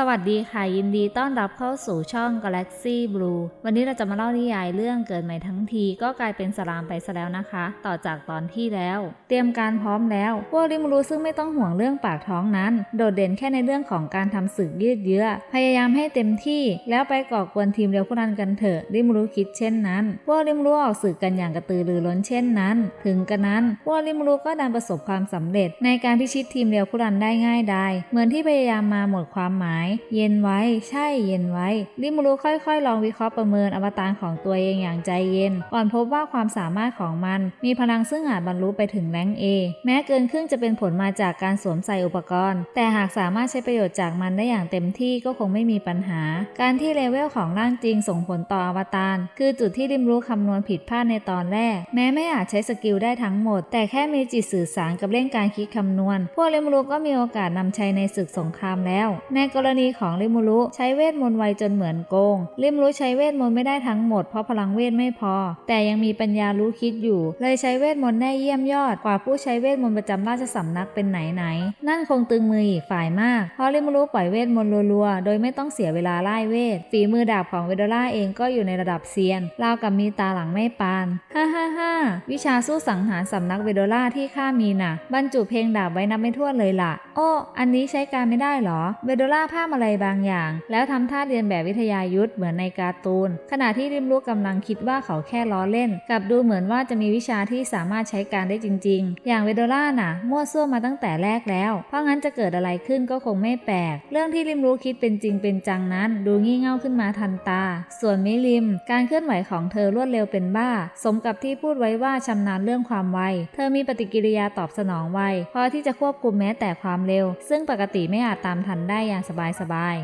สวัสดีค่ะ ยินดีต้อนรับเข้าสู่ช่อง Galaxy Blue วันนี้เราจะมาเล่านิยายเรื่องเกิดใหม่ทั้งทีก็กลายเป็นสลามไปซะแล้วนะคะ ต่อจากตอนที่แล้ว เตรียมการพร้อมแล้ว พวกริมรู้ซึ่งไม่ต้องห่วงเรื่องปากท้องนั้น โดดเด่นแค่ในเรื่องของการทำศึกยืดเยื้อ พยายามให้เต็มที่ แล้วไปก่อกวนทีมเร็วพวกนั้นกันเถอะ ริมรู้คิดเช่นนั้น พวกริมรู้ออกศึกกันอย่างกระตือรือร้นเช่นนั้น ถึงกระนั้น พวกริมรู้ก็ดันประสบความสำเร็จ ในการพิชิตทีมเร็วพวกนั้นได้ง่ายดายเหมือนที่พยายามมาหมดความหมายเย็นไว้ ใช่เย็นไว้ ริมูรุค่อยๆ ลองวิเคราะห์ประเมินอวตารของตัวเองอย่างใจเย็น ก่อนพบว่าความสามารถของมัน มีพลังซึ่งอาจบรรลุไปถึงแรงเอแม้เกินครึ่งจะเป็นผลมาจากการสวมใส่อุปกรณ์ แต่หากสามารถใช้ประโยชน์จากมันได้อย่างเต็มที่ก็คงไม่มีปัญหา การที่เลเวลของร่างจริงส่งผลต่ออวตารคือจุดที่ริมรู้คำนวณผิดพลาดในตอนแรก แม้ไม่อาจใช้สกิลได้ทั้งหมด แต่แค่มีจิตสื่อสารกับเร่งการคิดคำนวณ พวกริมรู้ก็มีโอกาสนำใชัยในศึกสงครามแล้วในกรณีของริมูรุใช้เวทมนต์ไวจนเหมือนโกงริมรู้ใช้เวทมนต์ไม่ได้ทั้งหมดเพราะพลังเวทไม่พอ แต่ยังมีปัญญารู้คิดอยู่ เลยใช้เวทมนต์ได้เยี่ยมยอดกว่าผู้ใช้เวทมนต์ประจำราชสำนักเป็นไหนไหน นั่นคงตึงมืออีกฝ่ายมาก เพราะริมูรู้ปล่อยเวทมนต์รัวๆ โดยไม่ต้องเสียเวลาไล่เวท ฝีมือดาบของเวโดล่าเองก็อยู่ในระดับเซียนราวกับมีตาหลังไม่ปานฮ่าฮ่าฮ่าวิชาสู้สังหารสำนักเวโดล่าที่ข้ามีน่ะ บรรจุเพลงดาบไว้นับไม่ถ้วนเลยล่ะ โอ้ อันนี้ใช้การไม่ได้เหรอ เวโดล่าภาพอะไรบางอย่าง แล้วทำท่าเรียนแบบวิทยายุทธเหมือนในการ์ตูน ขณะที่ริมรู้กำลังคิดว่าเขาแค่ล้อเล่นกลับดูเหมือนว่าจะมีวิชาที่สามารถใช้การได้จริง ๆ อย่างเวโดล่าน่ะ มั่วซั่วมาตั้งแต่แรกแล้ว เพราะงั้นจะเกิดอะไรขึ้นก็คงไม่แปลก เรื่องที่ริมรู้คิดเป็นจริงเป็นจังนั้น ดูงี่เง่าขึ้นมาทันตา ส่วนมิลิม การเคลื่อนไหวของเธอรวดเร็วเป็นบ้า สมกับที่พูดไว้ว่าชำนาญเรื่องความไว เธอมีปฏิกิริยาตอบสนองไวพอที่จะควบคุมแม้แต่ความเร็ว ซึ่งปกติไม่อาจตามทันได้อย่างสบาย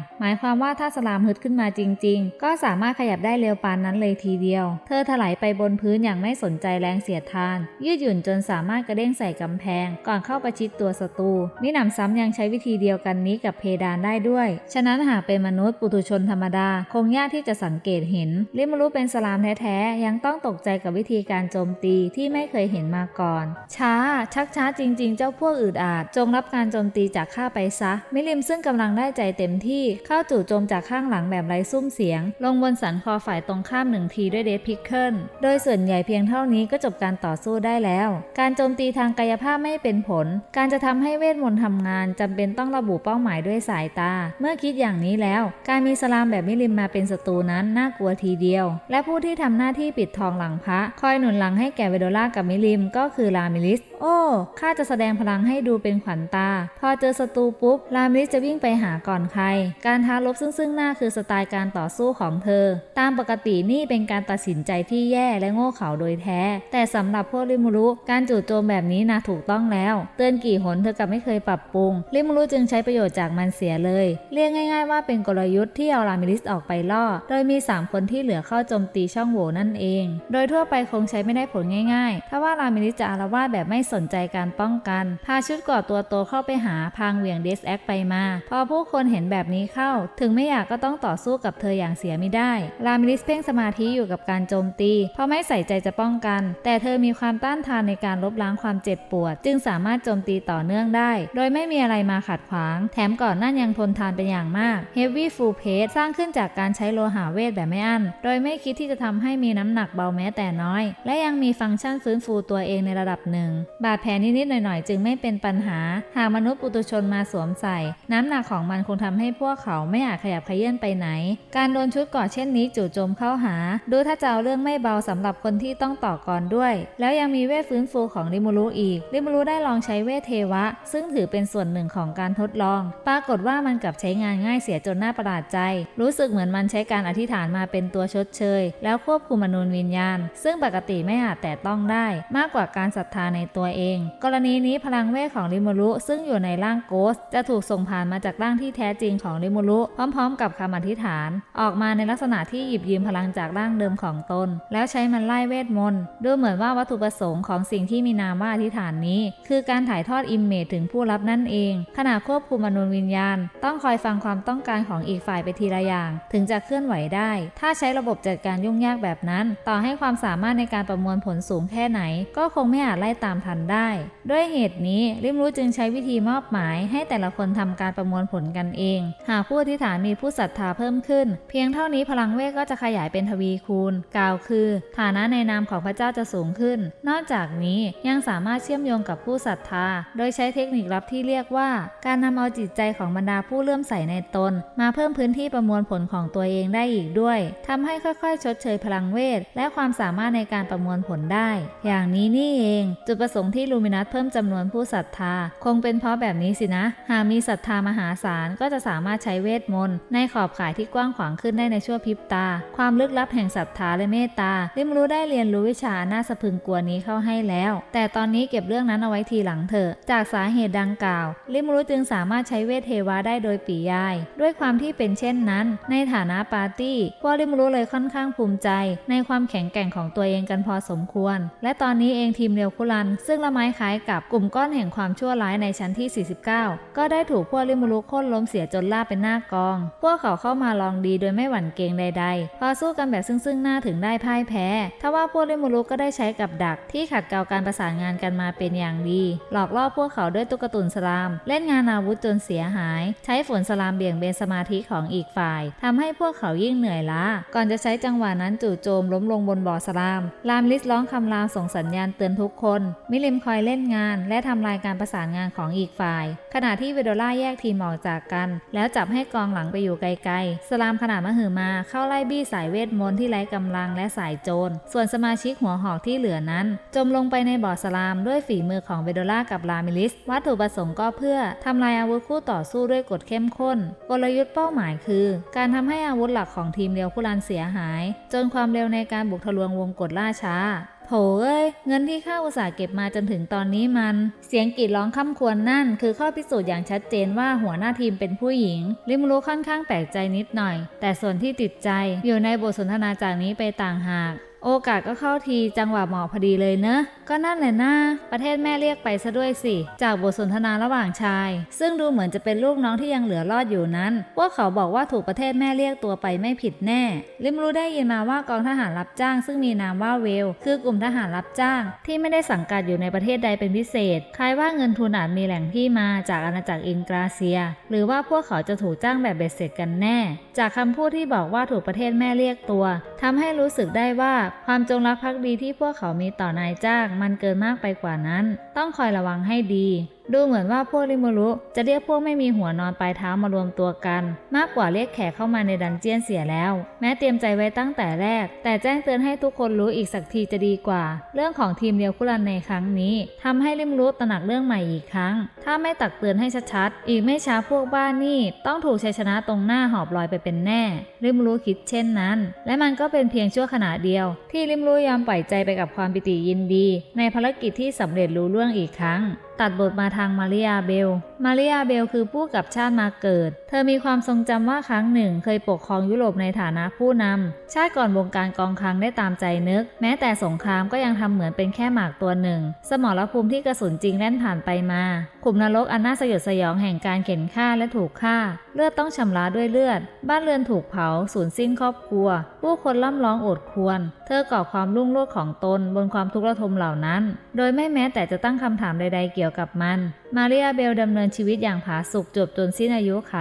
ๆหมายความว่าถ้าสลามฮึดขึ้นมาจริง ๆ ก็สามารถขยับได้เร็วปานนั้นเลยทีเดียว เธอถลายไปบนพื้นอย่างไม่สนใจแรงเสียดทาน ยืดหยุ่นจนสามารถกระเด้งใส่กำแพง ก่อนเข้าประชิดตัวศัตรูมิหนำซ้ำยังใช้วิธีเดียวกันนี้กับเพดานได้ด้วย ฉะนั้นหากเป็นมนุษย์ปุถุชนธรรมดา คงยากที่จะสังเกตเห็นลิมรู้เป็นสลามแท้ๆยังต้องตกใจกับวิธีการโจมตีที่ไม่เคยเห็นมาก่อน ช้า ชักช้าจริง ๆ เจ้าพวกอืดอาด จงรับการโจมตีจากข้าไปซะมิลิมซึ่งกำลังได้ใจเต็มที่เข้าจู่โจมจากข้างหลังแบบไร้ซุ้มเสียง ลงบนสันคอฝ่ายตรงข้ามหนึ่งทีด้วยเดดพิกเกิลโดยส่วนใหญ่เพียงเท่านี้ก็จบการต่อสู้ได้แล้ว การโจมตีทางกายภาพไม่เป็นผล การจะทำให้เวทมนต์ทำงานจำเป็นต้องระบุเป้าหมายด้วยสายตา เมื่อคิดอย่างนี้แล้ว การมีสลามแบบมิลิมมาเป็นศัตรูนั้นน่ากลัวทีเดียว และผู้ที่ทำหน้าที่ปิดทองหลังพระ คอยหนุนหลังให้แก่เวโดล่ากับมิลิมก็คือลามิลิส โอ้ข้าจะแสดงพลังให้ดูเป็นขวัญตา พอเจอศัตรูปุ๊บลามิลิสจะวิ่งไปหาก่อนใคร การท้าลบซึ่งซึ่งหน้าคือสไตล์การต่อสู้ของเธอ ตามปกตินี่เป็นการตัดสินใจที่แย่และโง่เขลาโดยแท้ แต่สำหรับพวกริมูรุการจู่โจมแบบนี้นะถูกต้องแล้ว เตือนกี่หนเธอกลับไม่เคยปรับปรุงริมูรุจึงใช้ประโยชน์จากมันเสียเลย เรียกง่าย ๆ ว่าเป็นกลยุทธ์ที่เอาลามิลิสออกไปล่อ โดยมี 3 คนที่เหลือเข้าโจมตีช่องโหว่นั่นเอง โดยทั่วไปคงใช้ไม่ได้ผลง่ายๆ ถ้าว่าลามิลิสจะอารวาสแบบไม่สนใจการป้องกัน พาชุดก่อตัวโตเข้าไปหาพางเหวี่ยงเดสแอคไปมา พอผู้คนเห็นแบบนี้เข้า ถึงไม่อยากก็ต้องต่อสู้กับเธออย่างเสียไม่ได้ลามิลิสเพ่งสมาธิอยู่กับการโจมตี เพราะไม่ใส่ใจจะป้องกัน แต่เธอมีความต้านทานในการลบล้างความเจ็บปวด จึงสามารถโจมตีต่อเนื่องได้ โดยไม่มีอะไรมาขัดขวาง แถมก่อนหนั่นยังทนทานเป็นอย่างมาก Heavy Full Plate สร้างขึ้นจากการใช้โลหะเวทแบบไม่อั้น โดยไม่คิดที่จะทำให้มีน้ำหนักเบาแม้แต่น้อย และยังมีฟังก์ชันฟื้นฟูตัวเองในระดับหนึ่ง บาดแผลนิดๆหน่อยๆ จึงไม่เป็นปัญหา หากมนุษย์ปุตุชนมาสวมใส่ น้ำหนักของมันคงทำให้พวกเขาไม่อาจขยับเขยื่อนไปไหน การโดนชุดกราะเช่นนี้จู่โจมเข้าหา ดูถ้าจะเอาเรื่องไม่เบาสำหรับคนที่ต้องต่อกรด้วย แล้วยังมีเวทฟื้นฟูของริมูรุอีก ริมูรุได้ลองใช้เวทเทวะ ซึ่งถือเป็นส่วนหนึ่งของการทดลอง ปรากฏว่ามันกลับใช้งานง่ายเสียจนน่าประหลาดใจ รู้สึกเหมือนมันใช้การอธิษฐานมาเป็นตัวชดเชย แล้วควบคุมมนุษย์วิญญาณ ซึ่งปกติไม่อาจแตะต้องได้ มากกว่าการศรัทธาในตัวเอง กรณีนี้พลังเวทของริมูรุซึ่งอยู่ในร่างโกสจะถูกส่งผ่านมาจากร่างที่แท้จริงของริมูรุพร้อมๆ กับคำอธิษฐาน ออกมาในลักษณะที่หยิบยืมพลังจากร่างเดิมของตน แล้วใช้มันไล่เวทมนต์ดูเหมือนว่าวัตถุประสงค์ของสิ่งที่มีนามว่าอธิษฐานนี้ คือการถ่ายทอดอิมเมจถึงผู้รับนั่นเอง ขณะควบคุมมนุษยวิญญาณ ต้องคอยฟังความต้องการของอีกฝ่ายไปทีละอย่าง ถึงจะเคลื่อนไหวได้ ถ้าใช้ระบบจัดการยุ่งยากแบบนั้น ต่อให้ความสามารถในการประมวลผลสูงแค่ไหน ก็คงไม่อาจไล่ตามทันได้ ด้วยเหตุนี้ริมรู้จึงใช้วิธีมอบหมาย ให้แต่ละคนทำการประมวลผลกันเององ หากผู้อธิษฐานมีผู้ศรัทธาเพิ่มขึ้น เพียงเท่านี้พลังเวทก็จะขยายเป็นทวีคูณ กล่าวคือ ฐานะในนามของพระเจ้าจะสูงขึ้น นอกจากนี้ยังสามารถเชื่อมโยงกับผู้ศรัทธา โดยใช้เทคนิคลับที่เรียกว่า การนำเอาจิตใจของบรรดาผู้เลื่อมใสในตน มาเพิ่มพื้นที่ประมวลผลของตัวเองได้อีกด้วยทำให้ค่อยๆ ชดเชยพลังเวท และความสามารถในการประมวลผลได้ อย่างนี้นี่เอง จุดประสงค์ที่ลูมินัสเพิ่มจำนวนผู้ศรัทธา คงเป็นเพราะแบบนี้สินะ หากมีศรัทธามหาศาลก็ก็จะสามารถใช้เวทมนต์ในขอบข่ายที่กว้างขวางขึ้นได้ในชั่วพริบตา ความลึกลับแห่งศรัทธาและเมตตาลิมรู้ได้เรียนรู้วิชาน่าสะพึงกลัวนี้เข้าให้แล้ว แต่ตอนนี้เก็บเรื่องนั้นเอาไว้ทีหลังเถอะ จากสาเหตุดังกล่าวลิมรู้จึงสามารถใช้เวทเทวาได้โดยปียาย ด้วยความที่เป็นเช่นนั้น ในฐานะปาร์ตี้พวกลิมรู้เลยค่อนข้างภูมิใจ ในความแข็งแกร่งของตัวเองกันพอสมควร และตอนนี้เองทีมเรียวคุรัน ซึ่งละไม้คล้ายกับกลุ่มก้อนแห่งความชั่วร้ายในชั้นที่ 49 ก็ได้ถูกพวกลิมูรุโค่นล้มเสียจนล่าบเป็นหน้ากอง พวกเขาเข้ามาลองดีโดยไม่หวั่นเกรงใด ๆ พอสู้กันแบบซึ่งซึ่งหน้าถึงได้พ่ายแพ้ ทว่าพวกลิมูรุก็ได้ใช้กับดักที่ขัดเกลาการประสานงานกันมาเป็นอย่างดี หลอกล่อพวกเขาด้วยตุ๊กตุนสลาม เล่นงานอาวุธจนเสียหาย ใช้ฝนสลามเบี่ยงเบนสมาธิของอีกฝ่ายทำให้พวกเขายิ่งเหนื่อยล้า ก่อนจะใช้จังหวะนั้นจู่โจมล้มลงบนบ่อสลาม ลามลิสร้องคำรามส่งสัญญาณเตือนทุกคน มิลิมคอยเล่นงาน และทำลายการประสานงานของอีกฝ่าย ขณะที่เวโดล่าแยกทีมออกจากกันแล้วจับให้กองหลังไปอยู่ไกลๆ สลามขนาดมหึมาเข้าไล่บี้สายเวทมนต์ที่ไร้กำลังและสายโจร ส่วนสมาชิกหัวหอกที่เหลือนั้น จมลงไปในบ่อสลามด้วยฝีมือของเวโดล่ากับลามิลิส วัตถุประสงค์ก็เพื่อทำลายอาวุธคู่ต่อสู้ด้วยกฎเข้มข้น กลยุทธ์เป้าหมายคือ การทำให้อาวุธหลักของทีมเรียวคุรันเสียหาย จนความเร็วในการบุกทะลวงวงกดล่าช้า โถเอ้ย เงินที่ข้าอุตส่าห์เก็บมาจนถึงตอนนี้มัน เสียงกรีดร้องค่ำควรนั่น คือข้อพิสูจน์อย่างชัดเจนว่าหัวหน้าทีมเป็นผู้หญิงลิมรู้ค่อนข้างแปลกใจนิดหน่อย แต่ส่วนที่ติดใจอยู่ในบทสนทนาจากนี้ไปต่างหาก โอกาสก็เข้าทีจังหวะเหมาะพอดีเลยเนอะ ก็นั่นแหละนะประเทศแม่เรียกไปซะด้วยสิ จากบทสนทนาระหว่างชาย ซึ่งดูเหมือนจะเป็นลูกน้องที่ยังเหลือรอดอยู่นั้น พวกเขาบอกว่าถูกประเทศแม่เรียกตัวไปไม่ผิดแน่ ลิมรู้ได้ยินมาว่ากองทหารรับจ้าง ซึ่งมีนามว่าเวล คือกลุ่มทหารรับจ้าง ที่ไม่ได้สังกัดอยู่ในประเทศใดเป็นพิเศษ คล้ายว่าเงินทุนอาจมีแหล่งที่มาจากอาณาจักรอินกราเซีย หรือว่าพวกเขาจะถูกจ้างแบบเบ็ดเสร็จกันแน่ จากคำพูดที่บอกว่าถูกประเทศแม่เรียกตัวทำให้รู้สึกได้ว่าความจงรักภักดีที่พวกเขามีต่อนายจ้างมันเกินมากไปกว่านั้น ต้องคอยระวังให้ดี ดูเหมือนว่าพวกริมูรุจะเรียกพวกไม่มีหัวนอนปลายเท้ามารวมตัวกัน มากกว่าเรียกแขกเข้ามาในดันเจียนเสียแล้ว แม้เตรียมใจไว้ตั้งแต่แรก แต่แจ้งเตือนให้ทุกคนรู้อีกสักทีจะดีกว่า เรื่องของทีมเดียวคุรันในครั้งนี้ทำให้ริมรุตระหนักเรื่องใหม่อีกครั้ง ถ้าไม่ตักเตือนให้ชัดๆอีกไม่ช้าพวกบ้านนี่ต้องถูกชัยชนะตรงหน้าหอบลอยไปเป็นแน่ ริมรู้คิดเช่นนั้น และมันก็เป็นเพียงชั่วขณะเดียว ที่ริมรู้ยอมปล่อยใจไปกับความปิติยินดี ในภารกิจที่สำเร็จรู้ล่วงอีกครั้งตัดบทมาทางมาริอาเบล มาริอาเบลคือผู้กับชาติมาเกิด เธอมีความทรงจำว่าครั้งหนึ่ง เคยปกครองยุโรปในฐานะผู้นำ ชาติก่อนวงการกองคลังได้ตามใจนึก แม้แต่สงครามก็ยังทำเหมือนเป็นแค่หมากตัวหนึ่ง สมรภูมิที่กระสุนจริงแล่นผ่านไปมา ขุมนรกอันน่าสยดสยองแห่งการเข็นฆ่าและถูกฆ่า เลือดต้องชำระด้วยเลือด บ้านเรือนถูกเผา สูญสิ้นครอบครัว ผู้คนล่ำร้องโอดควร เธอก่อความรุ่งโรจน์ของตนบนความทุกข์ระทมเหล่านั้น โดยไม่แม้แต่จะตั้งคำถามใด ๆ เกี่ยวกับมัน มาริอาเบลดำเนินชีวิตอย่างผาสุกจบจนสิ้นอายุไข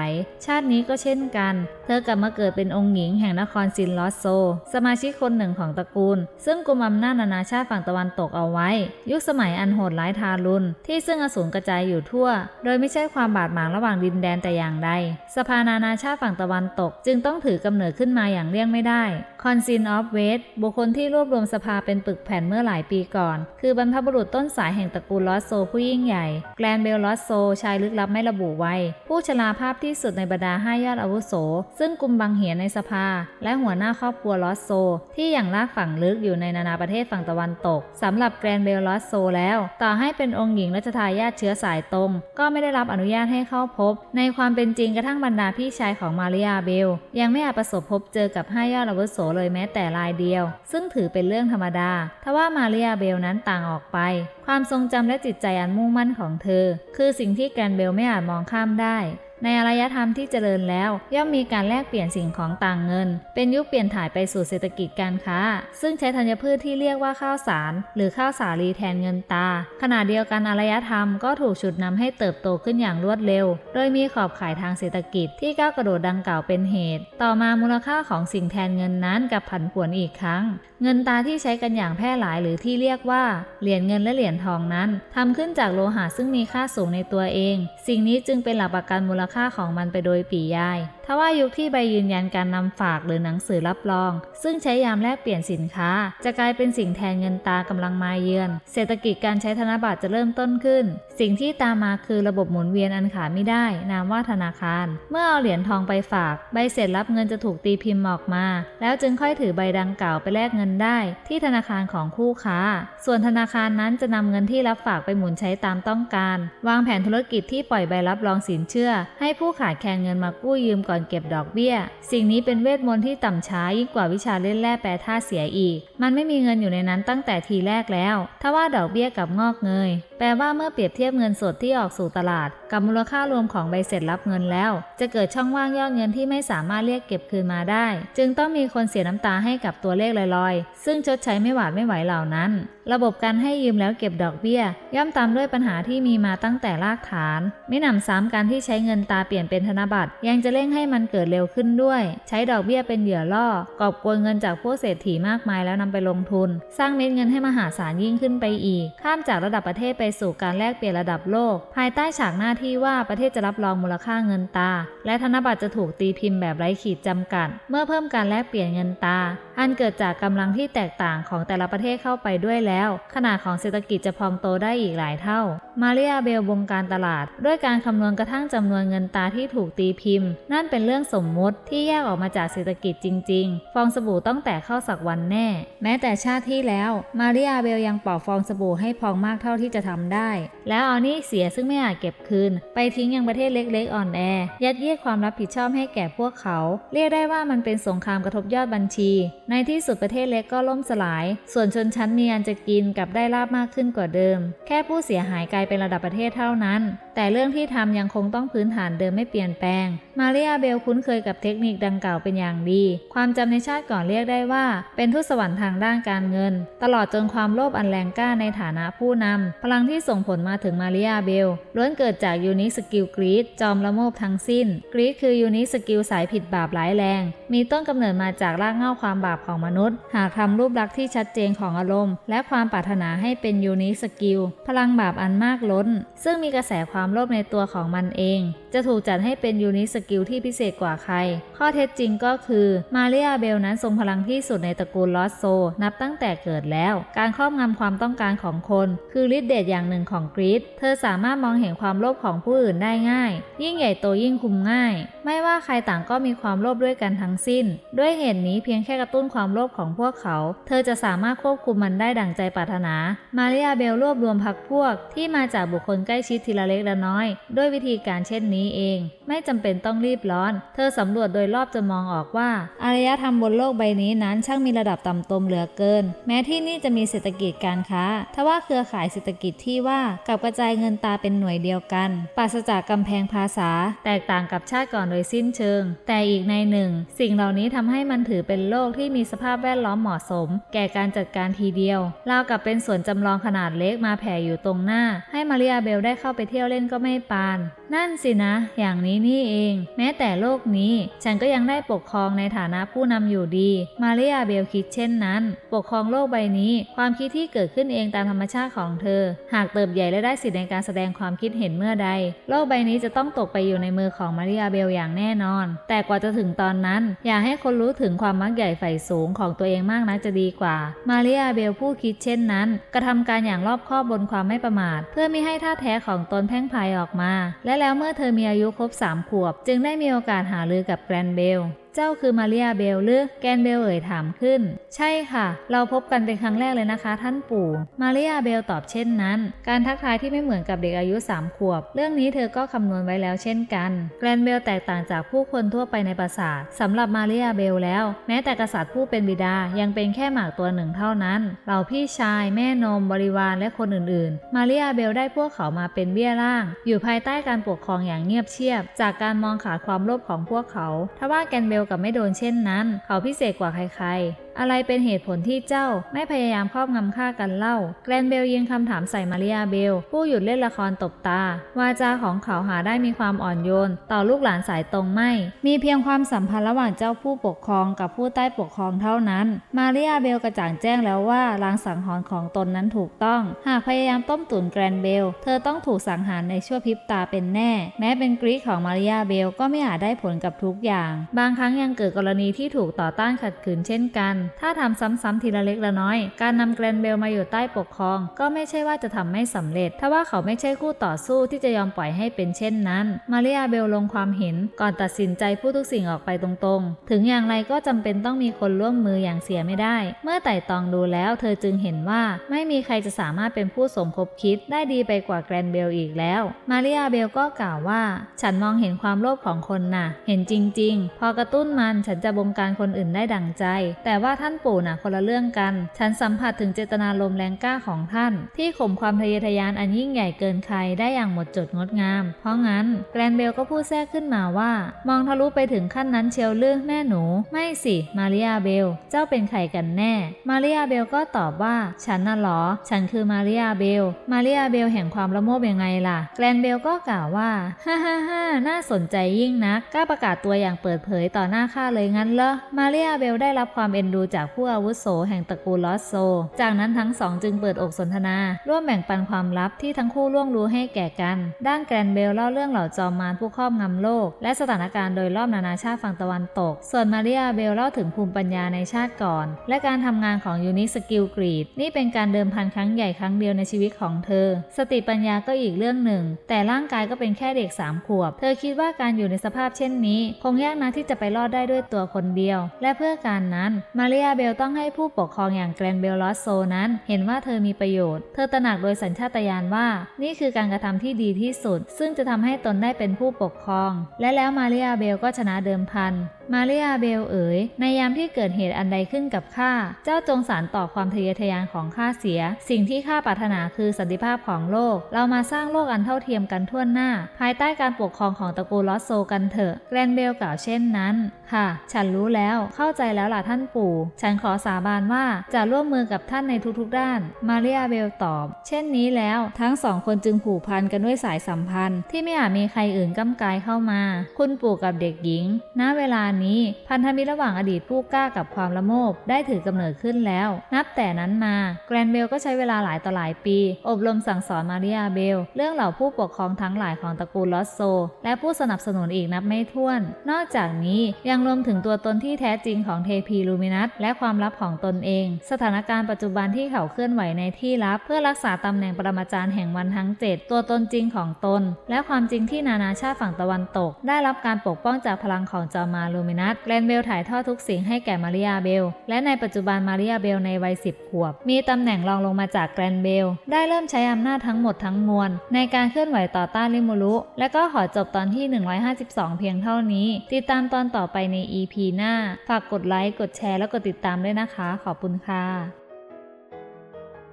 ชาตินี้ก็เช่นกัน เธอกลับมาเกิดเป็นองค์หญิงแห่งนครซินลอสโซ สมาชิกคนหนึ่งของตระกูล ซึ่งกุมอำนาจนานาชาติฝั่งตะวันตกเอาไว้ ยุคสมัยอันโหดร้ายทารุณ ที่ซึ่งอสูรกระจายอยู่ทั่ว โดยไม่ใช่ความบาดหมางระหว่างดินแดนแต่อย่างใด สภานานาชาติฝั่งตะวันตก จึงต้องถือกำเนิดขึ้นมาอย่างเลี่ยงไม่ได้คอนซินออฟเวสบุคคลที่รวบรวมสภาเป็นปึกแผ่นเมื่อหลายปีก่อน คือบรรพบุรุษต้นสายแห่งตระกูลลอสโซผู้ยิ่งใหญ่แกรนเบลลอสโซ ชายลึกลับไม่ระบุไว้ ผู้ชราภาพที่สุดในบรรดาห้ายอดอาวุโส ซึ่งกุมบังเหียนในสภา และหัวหน้าครอบครัวลอสโซ ที่อย่างลากฝังลึกอยู่ในนานาประเทศฝั่งตะวันตกสำหรับแกรนเบลลอสโซแล้ว ต่อให้เป็นองค์หญิงรัชทายาทเชื้อสายตรง ก็ไม่ได้รับอนุญาตให้เข้าพบ ในความเป็นจริงกระทั่งบรรดาพี่ชายของมาริอาเบล ยังไม่อาจประสบพบเจอกับห้ายอดอาวุโสเลยแม้แต่รายเดียว ซึ่งถือเป็นเรื่องธรรมดาทว่ามาริอาเบลนั้นต่างออกไป ความทรงจำและจิตใจอันมุ่งมั่นของเธอคือสิ่งที่แกรนเบลไม่อาจมองข้ามได้ ในอารยธรรมที่เจริญแล้ว ย่อมมีการแลกเปลี่ยนสิ่งของต่างเงิน เป็นยุคเปลี่ยนถ่ายไปสู่เศรษฐกิจการค้า ซึ่งใช้ธัญพืชที่เรียกว่าข้าวสาร หรือข้าวสาลีแทนเงินตา ขณะเดียวกันอารยธรรมก็ถูกฉุดนำให้เติบโตขึ้นอย่างรวดเร็ว โดยมีขอบข่ายทางเศรษฐกิจที่ก้าวกระโดดดังกล่าวเป็นเหตุ ต่อมามูลค่าของสิ่งแทนเงินนั้นกับผันผวนอีกครั้ง เงินตาที่ใช้กันอย่างแพร่หลายหรือที่เรียกว่าเหรียญเงินและเหรียญทองนั้นทำขึ้นจากโลหะซึ่งมีค่าสูงในตัวเอง สิ่งนี้จึงเป็นหลักประกันมูลค่าของมันไปโดยปียายทว่ายุคที่ใบยืนยันการนำฝากหรือหนังสือรับรอง ซึ่งใช้ยามแลกเปลี่ยนสินค้า จะกลายเป็นสิ่งแทนเงินตากำลังมาเยือน เศรษฐกิจการใช้ธนบัตรจะเริ่มต้นขึ้น สิ่งที่ตามมาคือระบบหมุนเวียนอันขาดไม่ได้ นามว่าธนาคาร เมื่อเอาเหรียญทองไปฝาก ใบเสร็จรับเงินจะถูกตีพิมพ์ออกมา แล้วจึงค่อยถือใบดังกล่าวไปแลกเงินได้ ที่ธนาคารของคู่ค้า ส่วนธนาคารนั้นจะนำเงินที่รับฝากไปหมุนใช้ตามต้องการ วางแผนธุรกิจที่ปล่อยใบรับรองสินเชื่อใให้ผู้ขาดแคลนเงินมากู้ยืมก่อนเก็บดอกเบี้ย สิ่งนี้เป็นเวทมนต์ที่ต่ำช้ายิ่งกว่าวิชาเล่นแร่แปรธาตุเสียอีก มันไม่มีเงินอยู่ในนั้นตั้งแต่ทีแรกแล้ว ถ้าว่าดอกเบี้ยกับงอกเงย ลว่าเมื่อเปรียบเทียบเงินสดที่ออกสู่ตลาด กับมูลค่ารวมของใบเสร็จรับเงินแล้ว จะเกิดช่องว่างยอดเงินที่ไม่สามารถเรียกเก็บคืนมาได้ จึงต้องมีคนเสียน้ำตาให้กับตัวเลขลอยๆ ซึ่งชดใช้ไม่หวาดไม่ไหวเหล่านั้น ระบบการให้ยืมแล้วเก็บดอกเบี้ย ย่อมตามด้วยปัญหาที่มีมาตั้งแต่รากฐาน ไม่นำซ้ำการที่ใช้เงินตาเปลี่ยนเป็นธนบัตร ยังจะเร่งให้มันเกิดเร็วขึ้นด้วย ใช้ดอกเบี้ยเป็นเหยื่อล่อกอบโกยเงินจากพวกเศรษฐีมากมายแล้วนำไปลงทุน สร้างเม็ดเงินให้มหาศาลยิ่งขึ้นไปอีก ข้ามจากระดับประเทศไปสู่การแลกเปลี่ยนระดับโลก ภายใต้ฉากหน้าที่ว่าประเทศจะรับรองมูลค่าเงินตา และธนบัตรจะถูกตีพิมพ์แบบไร้ขีดจำกัด เมื่อเพิ่มการแลกเปลี่ยนเงินตา อันเกิดจากกำลังที่แตกต่างของแต่ละประเทศเข้าไปด้วยแล้ว ขนาดของเศรษฐกิจจะพองโตได้อีกหลายเท่า มาเรียเบลบงการตลาด ด้วยการคำนวณกระทั่งจำนวนเงินตาที่ถูกตีพิมพ์ นั่นเป็นเรื่องสมมุติที่แยกออกมาจากเศรษฐกิจจริง ๆ ฟองสบู่ต้องแตกเข้าสักวันแน่ แม้แต่ชาติที่แล้ว มาเรียเบลยังปอกฟองสบู่ให้พองมากเท่าที่จะทำได้ แล้วเอาหนี่เสียซึ่งไม่อาจเก็บคืน ไปทิ้งยังประเทศเล็กๆอ่อนแอ ยัดเยียดความรับผิดชอบให้แก่พวกเขา เรียกได้ว่ามันเป็นสงครามกระทบยอดบัญชี ในที่สุดประเทศเล็กก็ล่มสลาย ส่วนชนชั้นมีอันจะกินกลับได้ลาบมากขึ้นกว่าเดิม แค่ผู้เสียหายกลายเป็นระดับประเทศเท่านั้น แต่เรื่องที่ทำยังคงต้องพื้นฐานเดิมไม่เปลี่ยนแปลง มาเรียเบลคุ้นเคยกับเทคนิคดังกล่าวเป็นอย่างดี ความจำในชาติก่อนเรียกได้ว่า เป็นทุตสวรรค์ทางด้านการเงิน ตลอดจนความโลภอันแรงกล้าในฐานะผู้นำพลังที่ส่งผลมาถึงมาเรียเบลล้วนเกิดจากยูนิสกิลกรีดจอมละโมบทั้งสิ้น กรีดคือยูนิสกิลสายผิดบาปร้ายแรง มีต้นกำเนิดมาจากรากเง้าความบาปของมนุษย์ หากทำรูปลักษณ์ที่ชัดเจนของอารมณ์ และความปรารถนาให้เป็นยูนิสกิลพลังบาปอันมากล้น ซึ่งมีกระแสความโลภในตัวของมันเอง จะถูกจัดให้เป็นยูนิสกิลที่พิเศษกว่าใคร ข้อเท็จจริงก็คือมาเรียเบลนั้นทรงพลังที่สุดในตระกูลลอสโซ นับตั้งแต่เกิดแล้ว การครอบงำความต้องการของคน คือฤทธิ์เดชอย่างหนึ่งของกรีซเธอสามารถมองเห็นความโลภของผู้อื่นได้ง่าย ยิ่งใหญ่โตยิ่งคุมง่าย ไม่ว่าใครต่างก็มีความโลภด้วยกันทั้งสิ้น ด้วยเหตุนี้เพียงแค่กระตุ้นความโลภของพวกเขา เธอจะสามารถควบคุมมันได้ดั่งใจปรารถนา มาเรียเบลรวบรวมพักพวก ที่มาจากบุคคลใกล้ชิดทีละเล็กละน้อย ด้วยวิธีการเช่นนี้เอง ไม่จำเป็นต้องรีบร้อน เธอสำรวจโดยรอบจนมองออกว่า อารยธรรมบนโลกใบนี้นั้นช่างมีระดับต่ำตมเหลือเกิน แม้ที่นี่จะมีเศรษฐกิจการค้าทว่าเครือข่ายเศรษฐกิจที่ว่ากับกระจายเงินตาเป็นหน่วยเดียวกัน ปราศจากกำแพงภาษา แตกต่างกับชาติก่อนดยสิ้นเชิง แต่อีกในหนึ่ง สิ่งเหล่านี้ทำให้มันถือเป็นโลกที่มีสภาพแวดล้อมเหมาะสม แก่การจัดการทีเดียวเรากับเป็นสวนจำลองขนาดเล็กมาแผ่อยู่ตรงหน้า ให้มาริอาเบลได้เข้าไปเที่ยวเล่นก็ไม่ปาน นั่นสินะ อย่างนี้นี่เอง แม้แต่โลกนี้ ฉันก็ยังได้ปกครองในฐานะผู้นำอยู่ดี มาริอาเบลคิดเช่นนั้น ปกครองโลกใบนี้ ความคิดที่เกิดขึ้นเองตามธรรมชาติของเธอ หากเติบใหญ่และได้สิทธิในการแสดงความคิดเห็นเมื่อใด โลกใบนี้จะต้องตกไปอยู่ในมือของมาริอาเบลอย่างแน่นอน แต่กว่าจะถึงตอนนั้น อย่าให้คนรู้ถึงความมักใหญ่ใฝ่สูงของตัวเองมากนักจะดีกว่า มาริอาเบลผู้คิดเช่นนั้น กระทำการอย่างรอบคอบบนความไม่ประมาท เพื่อไม่ให้ท่าแท้ของตนแพ่งพายออกมา และแล้วเมื่อเธอมีอายุครบ3ขวบ จึงได้มีโอกาสหารือกับแกรนเบล เจ้าคือมาริอาเบลหรือแกนเบลเอ่ยถามขึ้น ใช่ค่ะ เราพบกันเป็นครั้งแรกเลยนะคะ ท่านปู่ มาริอาเบลตอบเช่นนั้น การทักทายที่ไม่เหมือนกับเด็กอายุ 3 ขวบ เรื่องนี้เธอก็คำนวณไว้แล้วเช่นกัน แกรนเบลแตกต่างจากผู้คนทั่วไปในปราสาทสำหรับมาริอาเบลแล้ว แม้แต่กษัตริย์ผู้เป็นบิดายังเป็นแค่หมากตัวหนึ่งเท่านั้นเหล่าพี่ชาย แม่นมบริวารและคนอื่นๆ มาริอาเบลได้พวกเขามาเป็นเบี้ยล่าง อยู่ภายใต้การปกครองอย่างเงียบเชียบ จากการมองขาดความโลภของพวกเขาทว่าแกนเบลกับไม่โดนเช่นนั้น เขาพิเศษกว่าใครๆอะไรเป็นเหตุผลที่เจ้าไม่พยายามครอบงำฆ่ากันเล่า แกรนเบลยิงคำถามใส่มาริอาเบล ผู้หยุดเล่นละครตบตา วาจาของเขาหาได้มีความอ่อนโยน ต่อลูกหลานสายตรงไม่ มีเพียงความสัมพันธ์ระหว่างเจ้าผู้ปกครองกับผู้ใต้ปกครองเท่านั้น มาริอาเบลกระจ่างแจ้งแล้วว่าลางสังหรณ์ของตนนั้นถูกต้อง หากพยายามต้มตุ๋นแกรนเบล เธอต้องถูกสังหารในชั่วพริบตาเป็นแน่ แม้เป็นกรีกของมาริอาเบลก็ไม่อาจได้ผลกับทุกอย่าง บางครั้งยังเกิดกรณีที่ถูกต่อต้านขัดขืนเช่นกันถ้าทำซ้ำๆทีละเล็กละน้อย การนำแกรนเบลมาอยู่ใต้ปกครอง ก็ไม่ใช่ว่าจะทำไม่สำเร็จ ถ้าว่าเขาไม่ใช่คู่ต่อสู้ที่จะยอมปล่อยให้เป็นเช่นนั้น มาริอาเบลลงความเห็นก่อนตัดสินใจพูดทุกสิ่งออกไปตรงๆ ถึงอย่างไรก็จำเป็นต้องมีคนร่วมมืออย่างเสียไม่ได้ เมื่อไต่ตองดูแล้ว เธอจึงเห็นว่าไม่มีใครจะสามารถเป็นผู้สมคบคิดได้ดีไปกว่าแกรนเบลอีกแล้ว มาริอาเบลก็กล่าวว่า ฉันมองเห็นความโลภของคนน่ะ เห็นจริง ๆ พอกระตุ้นมันฉันจะบงการคนอื่นได้ดังใจ แต่ว่าาท่านปู่น่ะคนละเรื่องกัน ฉันสัมผัสถึงเจตนาลมแรงกล้าของท่าน ที่ข่มความทะเยอทะยานอันยิ่งใหญ่เกินใครได้อย่างหมดจดงดงาม เพราะงั้นแกรนเบลก็พูดแทรกขึ้นมาว่า มองทะลุไปถึงขั้นนั้นเชียวลือแม่หนู ไม่สิ มาริอาเบล เจ้าเป็นใครกันแน่ มาริอาเบลก็ตอบว่า ฉันน่ะหรอ ฉันคือมาริอาเบล มาริอาเบลแห่งความละโมบยังไงล่ะ แกรนเบลก็กล่าวว่า ฮ่าฮ่าฮ่าน่าสนใจยิ่งนัก กล้าประกาศตัวอย่างเปิดเผยต่อหน้าข้าเลยงั้นเหรอ มาริอาเบลได้รับความเอ็นดูจากผู้อาวุโสแห่งตระกูลลอสโซ จากนั้นทั้งสองจึงเปิดอกสนทนา ร่วมแบ่งปันความลับที่ทั้งคู่ล่วงรู้ให้แก่กัน ด้านแกรนเบลเล่าเรื่องเหล่าจอมมารผู้ครอบงำโลก และสถานการณ์โดยรอบนานาชาติฝั่งตะวันตก ส่วนมาริอาเบลเล่าถึงภูมิปัญญาในชาติก่อน และการทำงานของยูนิสกิลกรีดนี่เป็นการเดิมพันครั้งใหญ่ครั้งเดียวในชีวิตของเธอ สติปัญญาก็อีกเรื่องหนึ่ง แต่ร่างกายก็เป็นแค่เด็กสามขวบ เธอคิดว่าการอยู่ในสภาพเช่นนี้ คงยากนะที่จะไปรอดได้ด้วยตัวคนเดียว และเพื่อการนั้นมาริอาเบลต้องให้ผู้ปกครองอย่างแกรนเบลลอสโซนั้น เห็นว่าเธอมีประโยชน์ เธอตระหนักโดยสัญชาตญาณว่า นี่คือการกระทำที่ดีที่สุด ซึ่งจะทำให้ตนได้เป็นผู้ปกครอง และแล้วมาเรียเบลก็ชนะเดิมพันมาริอาเบลเอ๋ย ในยามที่เกิดเหตุอันใดขึ้นกับข้า เจ้าจงสารต่อความทะเยอทะยานของข้าเสีย สิ่งที่ข้าปรารถนาคือสันติภาพของโลก เรามาสร้างโลกอันเท่าเทียมกันทั่วหน้า ภายใต้การปกครองของตระกูลลอสโซกันเถอะ แกรนเบลกล่าวเช่นนั้น ค่ะ ฉันรู้แล้ว เข้าใจแล้วล่ะท่านปู่ ฉันขอสาบานว่าจะร่วมมือกับท่านในทุกๆด้าน มาริอาเบลตอบ เช่นนี้แล้ว ทั้งสองคนจึงผูกพันกันด้วยสายสัมพันธ์ ที่ไม่อาจมีใครอื่นก้ำกายเข้ามา คุณปู่กับเด็กหญิง ณ เวลานี้ พันธมิตรระหว่างอดีตผู้กล้ากับความละโมบได้ถือกำเนิดขึ้นแล้ว นับแต่นั้นมาแกรนเบลก็ใช้เวลาหลายต่อหลายปี อบรมสั่งสอนมาริอาเบล เรื่องเหล่าผู้ปกครองทั้งหลายของตระกูลลอสโซ และผู้สนับสนุนอีกนับไม่ถ้วน นอกจากนี้ยังรวมถึงตัวตนที่แท้จริงของเทพีลูมินัสและความลับของตนเอง สถานการณ์ปัจจุบันที่เขาเคลื่อนไหวในที่ลับ เพื่อรักษาตำแหน่งปรมาจารย์แห่งวันทั้ง 7 ตัวตนจริงของตน และความจริงที่นานาชาติฝั่งตะวันตก ได้รับการปกป้องจากพลังของจอมาลูมินัสแกรนเบลถ่ายทอดทุกสิ่งให้แก่มาริยาเบล และในปัจจุบันมาริยาเบลในวัย 10 ขวบ มีตำแหน่งรองลงมาจากแกรนเบล ได้เริ่มใช้อำนาจทั้งหมดทั้งมวล ในการเคลื่อนไหวต่อต้านลิมูรุ และก็ขอจบตอนที่ 152 เพียงเท่านี้ ติดตามตอนต่อไปใน EP หน้า ฝากกดไลค์ กดแชร์ และกดติดตามด้วยนะคะ ขอบคุณค่ะ